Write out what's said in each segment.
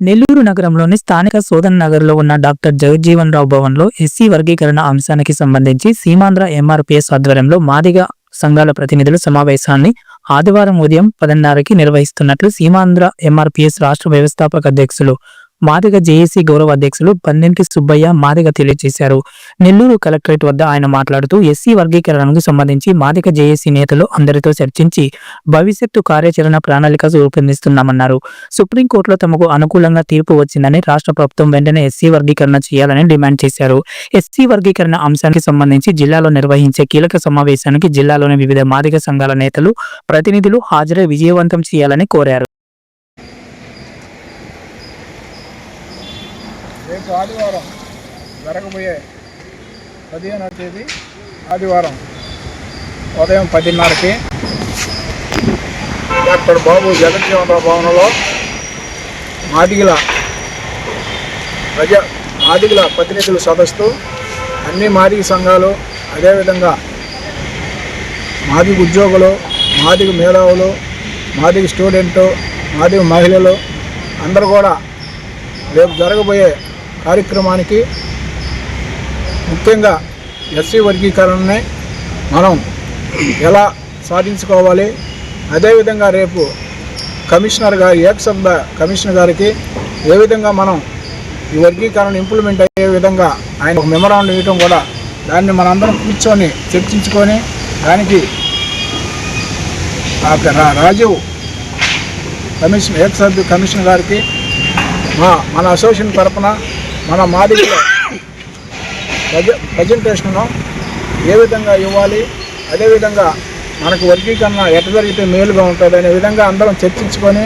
నెల్లూరు నగరంలోని స్థానిక సోదన్ నగర్లో ఉన్న డాక్టర్ జగజ్జీవన్ రావు భవన్లో ఎస్సీ వర్గీకరణ అంశానికి సంబంధించి సీమాంధ్ర ఎంఆర్పీఎస్ ఆధ్వర్యంలో మాదిగ సంఘాల ప్రతినిధుల సమావేశాన్ని ఆదివారం ఉదయం పదిన్నరకి నిర్వహిస్తున్నట్లు సీమాంధ్ర ఎంఆర్పీఎస్ రాష్ట్ర వ్యవస్థాపక అధ్యక్షులు మాదిగ జేఏసీ గౌరవ అధ్యక్షులు పన్నెంటి సుబ్బయ్య మాదిగ తెలియజేశారు. నెల్లూరు కలెక్టరేట్ వద్ద ఆయన మాట్లాడుతూ ఎస్సీ వర్గీకరణకు సంబంధించి మాదిగ జేఏసీ నేతలు అందరితో చర్చించి భవిష్యత్తు కార్యాచరణ ప్రణాళిక రూపొందిస్తున్నామన్నారు. సుప్రీంకోర్టులో తమకు అనుకూలంగా తీర్పు వచ్చిందని రాష్ట్ర ప్రభుత్వం వెంటనే ఎస్సీ వర్గీకరణ చేయాలని డిమాండ్ చేశారు. ఎస్సీ వర్గీకరణ అంశానికి సంబంధించి జిల్లాలో నిర్వహించే కీలక సమావేశానికి జిల్లాలోని వివిధ మాదిగ సంఘాల నేతలు ప్రతినిధులు హాజరై విజయవంతం చేయాలని కోరారు. రేపు ఆదివారం జరగబోయే పదిహేనవ తేదీ ఆదివారం ఉదయం పదిన్నరకి డాక్టర్ బాబు జగజ్జీవనరావు భవనంలో మాదిగిల ప్రజా మాదిగిల ప్రతినిధులు సదస్సు అన్ని మాదిగ సంఘాలు అదేవిధంగా మాదిగ ఉద్యోగులు మాదిగ మేధావులు మాదిగ స్టూడెంటు మాదిగ మహిళలు అందరూ కూడా రేపు జరగబోయే కార్యక్రమానికి ముఖ్యంగా ఎస్సీ వర్గీకరణని మనం ఎలా సాధించుకోవాలి? అదేవిధంగా రేపు కమిషనర్ గారి ఏకసభ కమిషనర్ గారికి ఏ విధంగా మనం ఈ వర్గీకరణ ఇంప్లిమెంట్ అయ్యే విధంగా ఆయన ఒక మెమరాండం ఇవ్వడం కూడా దాన్ని మనందరం కూర్చొని చర్చించుకొని దానికి ఆ రా- రాజీవ్ కమిషన్ ఏకసభ్య కమిషనర్ గారికి మా మన అసోసియేషన్ తరపున మన మాదిరిలో ప్రజ ప్రజెంటేషన్ను ఏ విధంగా ఇవ్వాలి అదేవిధంగా మనకు వర్గీకరణ ఎట్ట జరిగితే మేలుగా ఉంటుంది అనే విధంగా అందరం చర్చించుకొని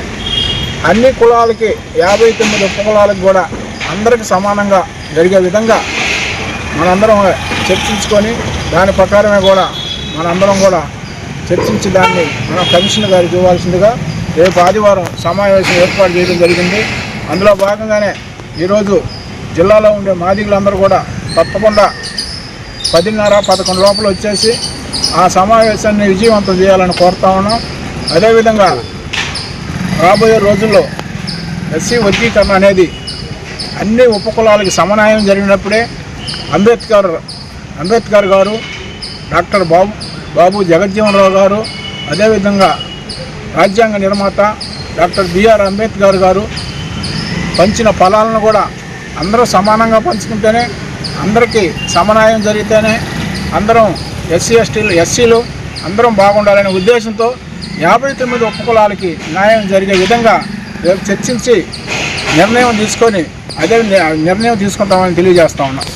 అన్ని కులాలకి యాభై తొమ్మిది ఉపకులాలకు కూడా అందరికి సమానంగా జరిగే విధంగా మనందరం చర్చించుకొని దాని ప్రకారమే కూడా మనందరం కూడా చర్చించి దాన్ని మన కమిషనర్ గారికి ఇవ్వాల్సిందిగా రేపు ఆదివారం సమావేశం ఏర్పాటు చేయడం జరిగింది. అందులో భాగంగానే ఈరోజు జిల్లాలో ఉండే మాదిగులందరూ కూడా తప్పకుండా పదిన్నర పదకొండు లోపల వచ్చేసి ఆ సమావేశాన్ని విజయవంతం చేయాలని కోరుతా ఉన్నాం. అదేవిధంగా రాబోయే రోజుల్లో ఎస్సీ వర్గీకరణ అనేది అన్ని ఉపకులాలకి సమన్వయం జరిగినప్పుడే అంబేద్కర్ అంబేద్కర్ గారు డాక్టర్ బాబు బాబు జగజ్జీవనరావు గారు అదేవిధంగా రాజ్యాంగ నిర్మాత డాక్టర్ బిఆర్ అంబేద్కర్ గారు పంచిన ఫలాలను కూడా అందరూ సమానంగా పంచుకుంటేనే అందరికీ సమన్వయం జరిగితేనే అందరం ఎస్సీ ఎస్టీలు ఎస్సీలు అందరం బాగుండాలనే ఉద్దేశంతో యాభై తొమ్మిది ఉపకులాలకి న్యాయం జరిగే విధంగా రేపు చర్చించి నిర్ణయం తీసుకొని అదే నిర్ణయం తీసుకుంటామని తెలియజేస్తా ఉన్నాం.